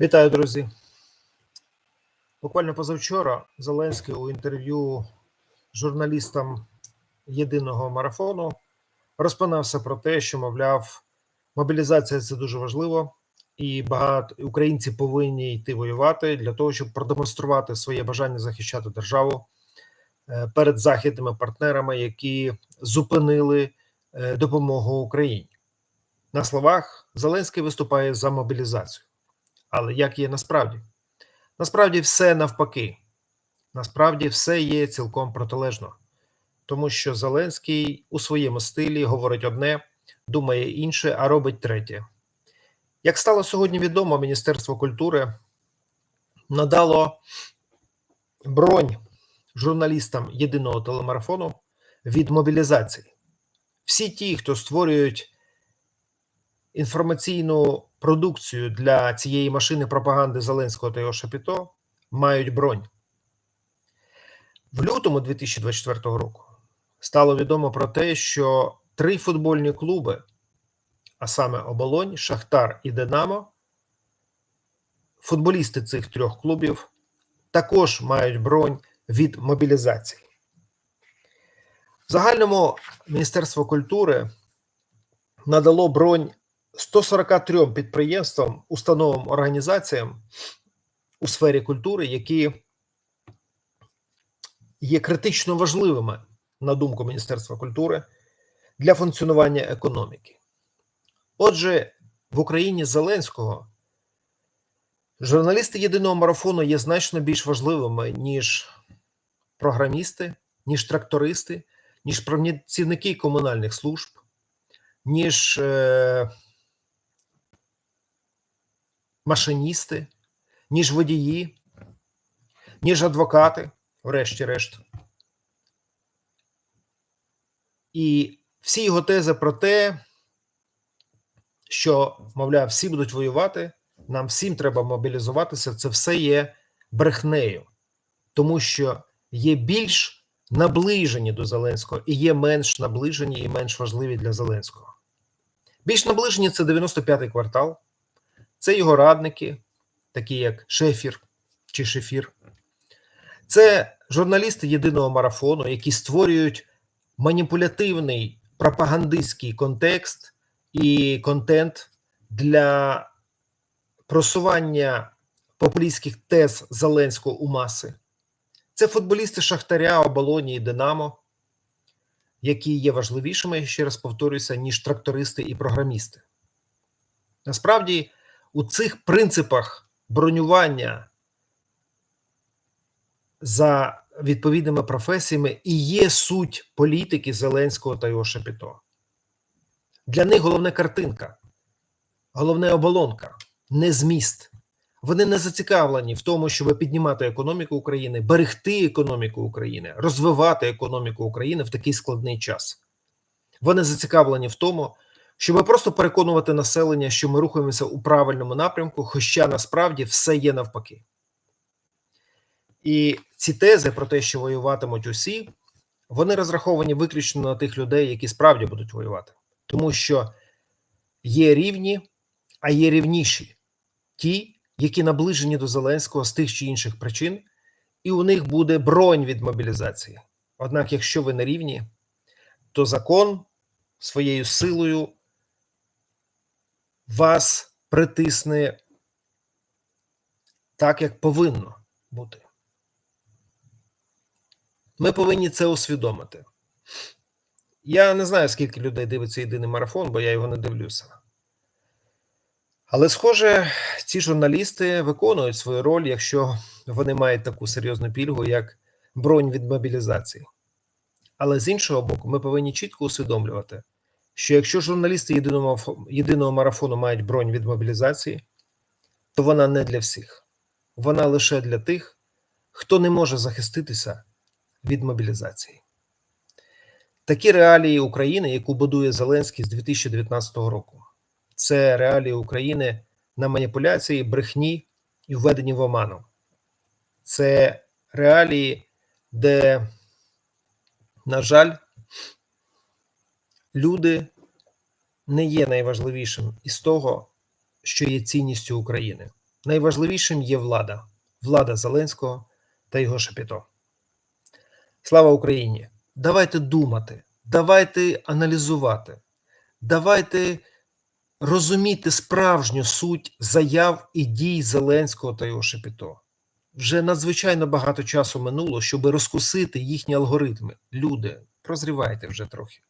Вітаю, друзі. Буквально позавчора Зеленський у інтерв'ю журналістам єдиного марафону розпинався про те, що, мовляв, мобілізація це дуже важливо, і багато українці повинні йти воювати для того, щоб продемонструвати своє бажання захищати державу е, перед західними партнерами, які зупинили е, допомогу Україні. На словах Зеленський виступає за мобілізацію. Але як є насправді? Насправді все навпаки. Насправді все є цілком протилежно, тому що Зеленський у своєму стилі говорить одне, думає інше, а робить третє. Як стало сьогодні відомо, Міністерство культури надало бронь журналістам єдиного телемарафону від мобілізації. Всі ті, хто створюють інформаційну продукцію для цієї машини пропаганди Зеленського та його Шапіто мають бронь. В лютому 2024 року стало відомо про те, що три футбольні клуби, а саме Оболонь, Шахтар і Динамо, футболісти цих трьох клубів також мають бронь від мобілізації. В загальному Міністерство культури надало бронь 143 підприємствам, установам, організаціям у сфері культури, які є критично важливими, на думку Міністерства культури, для функціонування економіки. Отже, в Україні Зеленського журналісти єдиного марафону є значно більш важливими, ніж програмісти, ніж трактористи, ніж працівники комунальних служб, ніж. Е машиністи, ніж водії, ніж адвокати, врешті-решт. І всі його тези про те, що, мовляв, всі будуть воювати, нам всім треба мобілізуватися, це все є брехнею, тому що є більш наближені до Зеленського і є менш наближені і менш важливі для Зеленського. Більш наближені це 95-й квартал. Це його радники, такі як Шефір чи Шефір. Це журналісти єдиного марафону, які створюють маніпулятивний пропагандистський контекст і контент для просування популістських тез Зеленського у маси. Це футболісти Шахтаря, Оболоні і Динамо, які є важливішими, ще раз повторюся, ніж трактористи і програмісти. Насправді у цих принципах бронювання за відповідними професіями і є суть політики Зеленського та його Шепіто. Для них головна картинка, головне оболонка, не зміст. Вони не зацікавлені в тому, щоб піднімати економіку України, берегти економіку України, розвивати економіку України в такий складний час. Вони зацікавлені в тому, щоб просто переконувати населення, що ми рухаємося у правильному напрямку, хоча насправді все є навпаки. І ці тези про те, що воюватимуть усі, вони розраховані виключно на тих людей, які справді будуть воювати, тому що є рівні, а є рівніші ті, які наближені до Зеленського з тих чи інших причин, і у них буде бронь від мобілізації. Однак, якщо ви на рівні, то закон своєю силою вас притисне так, як повинно бути. Ми повинні це усвідомити. Я не знаю, скільки людей дивиться єдиний марафон, бо я його не дивлюся. Але, схоже, ці журналісти виконують свою роль, якщо вони мають таку серйозну пільгу, як бронь від мобілізації. Але з іншого боку, ми повинні чітко усвідомлювати, що якщо журналісти єдиного єдиного марафону мають бронь від мобілізації, то вона не для всіх, вона лише для тих, хто не може захиститися від мобілізації. Такі реалії України, яку будує Зеленський з 2019 року, це реалії України на маніпуляції, брехні і введенні в оману. Це реалії, де, на жаль, люди не є найважливішим із того, що є цінністю України. найважливішим є влада, влада Зеленського та його шапіто. Слава Україні! Давайте думати, давайте аналізувати, давайте розуміти справжню суть заяв і дій Зеленського та його шапіто. Вже надзвичайно багато часу минуло, щоб розкусити їхні алгоритми. Люди, прозрівайте вже трохи.